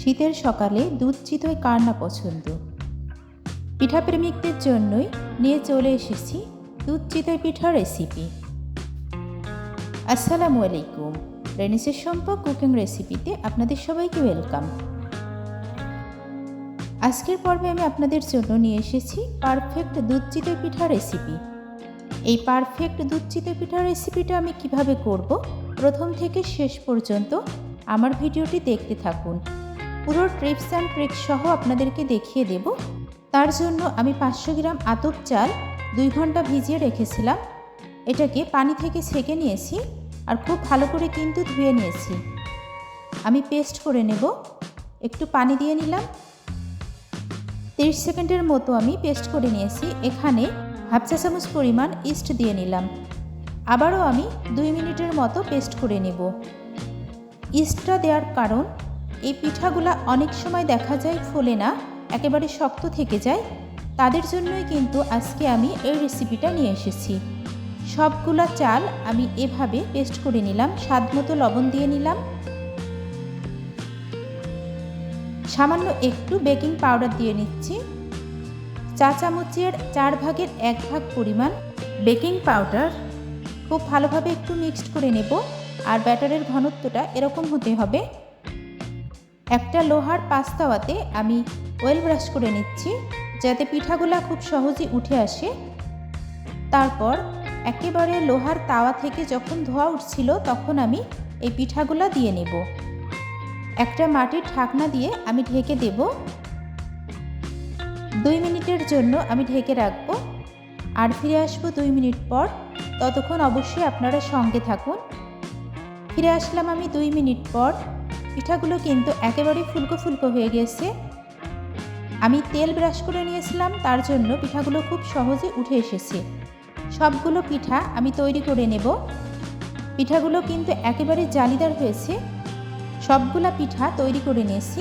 শীতের সকালে দুধ চিতই কার না পছন্দ? পিঠাপ্রেমিকদের জন্যই নিয়ে চলে এসেছি দুধ চিতই পিঠার রেসিপি আসসালামু আলাইকুম। রেনিসের সম্পর্ক কুকিং রেসিপিতে আপনাদের সবাইকে ওয়েলকাম আজকের পর্বে আমি আপনাদের জন্য নিয়ে এসেছি পারফেক্ট দুধ চিতই পিঠা রেসিপি এই পারফেক্ট দুধ চিতই পিঠা রেসিপিটা আমি কীভাবে করব? প্রথম থেকে শেষ পর্যন্ত আমার ভিডিওটি দেখতে থাকুন। পুরো ট্রিপস অ্যান্ড ট্রিক্স সহ আপনাদেরকে দেখিয়ে দেব। তার জন্য আমি পাঁচশো গ্রাম আতপ চাল দুই ঘণ্টা ভিজিয়ে রেখেছিলাম। এটাকে পানি থেকে ছেঁকে নিয়েছি আর খুব ভালো করে কিন্তু ধুয়ে নিয়েছি। আমি পেস্ট করে নেব। একটু পানি দিয়ে নিলাম। তিরিশ সেকেন্ডের মতো আমি পেস্ট করে নিয়েছি। এখানে হাফ চা চামচ পরিমাণ ইস্ট দিয়ে নিলাম। আবারও আমি দুই মিনিটের মতো পেস্ট করে নেব। ইস্টটা দেওয়ার কারণ এই পিঠাগুলা অনেক সময় দেখা যায় ফোলে না, একেবারে শক্ত থেকে যায়। তাদের জন্যই কিন্তু আজকে আমি এই রেসিপিটা নিয়ে এসেছি। সবগুলা চাল আমি এভাবে পেস্ট করে নিলাম, স্বাদ মতো লবণ দিয়ে নিলাম। সামান্য একটু বেকিং পাউডার দিয়ে নিচ্ছি। চা চামচের চার ভাগের এক ভাগ পরিমাণ বেকিং পাউডার খুব ভালোভাবে একটু মিক্সড করে নেব, আর ব্যাটারের ঘনত্বটা এরকম হতে হবে। একটা লোহার পাস্তাওয়াতে আমি ওয়েল ব্রাশ করে নিচ্ছি, যাতে পিঠাগুলা খুব সহজে উঠে আসে। তারপর একেবারে লোহার তাওয়া থেকে যখন ধোয়া উঠছিল, তখন আমি এই পিঠাগুলা দিয়ে নেব। একটা মাটির ঢাকনা দিয়ে আমি ঢেকে দেব। দুই মিনিটের জন্য আমি ঢেকে রাখব। আর ফিরে আসব দুই মিনিট পর। ততক্ষণ অবশ্যই আপনারা সঙ্গে থাকুন। ফিরে আসলাম আমি দুই মিনিট পর। পিঠাগুলো কিন্তু একেবারে ফুলকো ফুলকো হয়ে গেছে আমি তেল ব্রাশ করে নিয়েছিলাম, তার জন্য পিঠাগুলো খুব সহজে উঠে এসেছে। সবগুলো পিঠা আমি তৈরি করে নেব। পিঠাগুলো কিন্তু একেবারে জালিদার হয়েছে। সবগুলা পিঠা তৈরি করে নিয়েছি।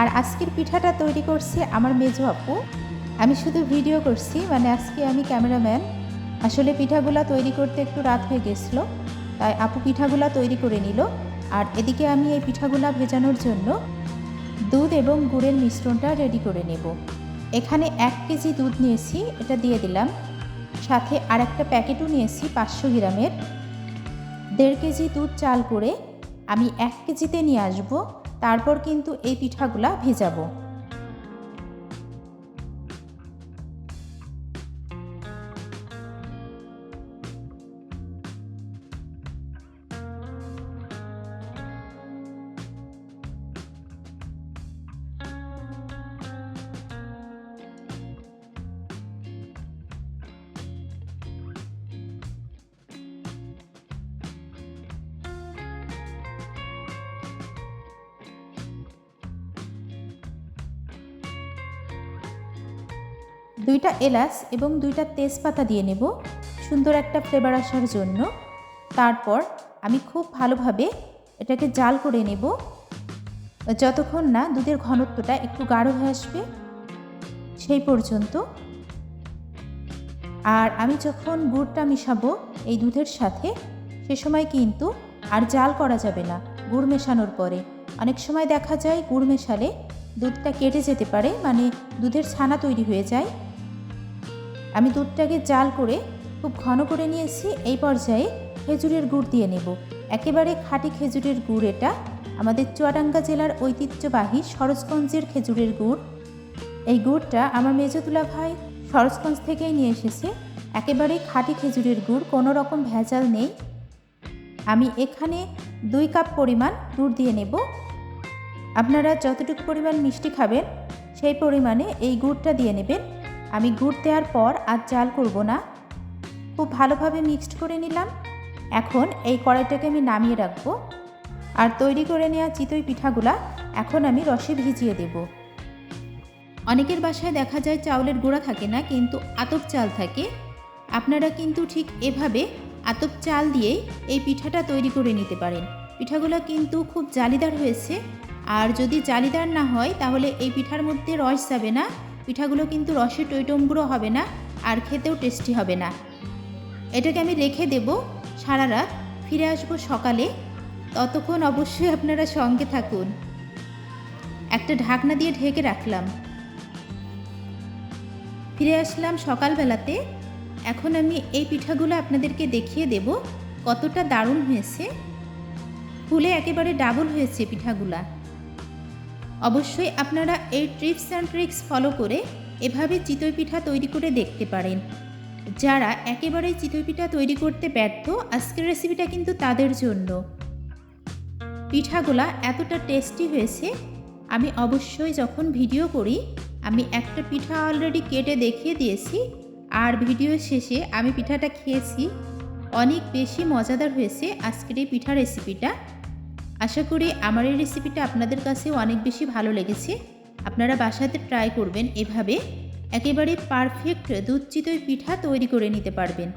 আর আজকের পিঠাটা তৈরি করছে আমার মেজো আপু। আমি শুধু ভিডিও করছি মানে আজকে আমি ক্যামেরাম্যান। আসলে পিঠাগুলা তৈরি করতে একটু রাত হয়ে গেছিল, তাই আপু পিঠাগুলা তৈরি করে নিল। আর এদিকে আমি এই পিঠাগুলা ভেজানোর জন্য দুধ এবং গুড়ের মিশ্রণটা রেডি করে নেব। এখানে এক কেজি দুধ নিয়েছি, এটা দিয়ে দিলাম। সাথে আর একটা প্যাকেটও নিয়েছি পাঁচশো গ্রামের। দেড় কেজি দুধ চাল করে আমি এক কেজিতে নিয়ে আসব, তারপর কিন্তু এই পিঠাগুলা ভেজাবো। দুইটা এলাচ এবং দুইটা তেজপাতা দিয়ে নেব সুন্দর একটা ফ্লেভার আসার জন্য। তারপর আমি খুব ভালোভাবে এটাকে জাল করে নেব। যতক্ষণ না দুধের ঘনত্বটা একটু গাঢ় হয়ে আসবে, সেই পর্যন্ত। আর আমি যখন গুড়টা মিশাবো এই দুধের সাথে, সে সময় কিন্তু আর জাল করা যাবে না গুড় মেশানোর পরে। অনেক সময় দেখা যায় গুড় মেশালে দুধটা কেটে যেতে পারে মানে দুধের ছানা তৈরি হয়ে যায়। আমি দুধটাকে জাল করে খুব ঘন করে নিয়েছি, এই পর্যায়ে খেজুরের গুড় দিয়ে নেব। একেবারে খাঁটি খেজুরের গুড় এটা। আমাদের চুয়াডাঙ্গা জেলার ঐতিহ্যবাহী সরোজগঞ্জের খেজুরের গুড়। এই গুড়টা আমার মেজতুলা ভাই সরোজগঞ্জ থেকেই নিয়ে এসেছে। একেবারে খাঁটি খেজুরের গুড়, কোনো রকম ভেজাল নেই। আমি এখানে দুই কাপ পরিমাণ গুড় দিয়ে নেব। আপনারা যতটুকু পরিমাণ মিষ্টি খাবেন, সেই পরিমাণে এই গুড়টা দিয়ে নেবেন। আমি গুড় দেওয়ার পর আর জাল করব না। খুব ভালোভাবে মিক্সড করে নিলাম। এখন এই কড়াইটাকে আমি নামিয়ে রাখব। আর তৈরি করে নেওয়া চিতই পিঠাগুলা এখন আমি রসে ভিজিয়ে দেব। অনেকের বাসায় দেখা যায় চাউলের গুঁড়া থাকে না, কিন্তু আতপ চাল থাকে। আপনারা কিন্তু ঠিক এভাবে আতপ চাল দিয়েই এই পিঠাটা তৈরি করে নিতে পারেন। পিঠাগুলো কিন্তু খুব জালিদার হয়েছে। আর যদি জালিদার না হয়, তাহলে এই পিঠার মধ্যে রস যাবে না। পিঠাগুলো কিন্তু রসে টইটম্বুরো হবে না আর খেতেও টেস্টি হবে না। এটাকে আমি রেখে দেব। সারা রাত ফিরে আসব সকালে। ততক্ষণ অবশ্যই আপনারা সঙ্গে থাকুন। একটা ঢাকনা দিয়ে ঢেকে রাখলাম। ফিরে আসলাম সকালবেলাতে। এখন আমি এই পিঠাগুলো আপনাদেরকে দেখিয়ে দেব কতটা দারুণ হয়েছে। ফুলে একেবারে ডাবল হয়েছে পিঠাগুলা। অবশ্যই আপনারা এই ট্রিপস অ্যান্ড ট্রিক্স ফলো করে এভাবে চিতই পিঠা তৈরি করে দেখতে পারেন। যারা একেবারেই চিতই পিঠা তৈরি করতে ব্যর্থ, আজকের রেসিপিটা কিন্তু তাদের জন্য। পিঠাগুলা এতটা টেস্টি হয়েছে, আমি অবশ্যই যখন ভিডিও করি, আমি একটা পিঠা অলরেডি কেটে দেখিয়ে দিয়েছি, আর ভিডিও শেষে আমি পিঠাটা খেয়েছি। অনেক বেশি মজাদার হয়েছে আজকের এই পিঠা রেসিপিটা আশা করি আমার এই রেসিপিটা আপনাদের কাছেও অনেক বেশি ভালো লেগেছে। আপনারা বাসাতে ট্রাই করবেন এভাবে। একেবারে পারফেক্ট দুধ চিতই পিঠা তৈরি করে নিতে পারবেন।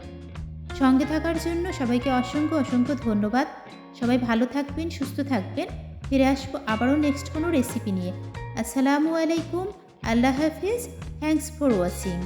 সঙ্গে থাকার জন্য সবাইকে অসংখ্য অসংখ্য ধন্যবাদ। সবাই ভালো থাকবেন, সুস্থ থাকবেন। ফিরে আসব আবারও নেক্সট কোনো রেসিপি নিয়ে। আসসালামু আলাইকুম, আল্লাহ হাফিজ। Thanks for watching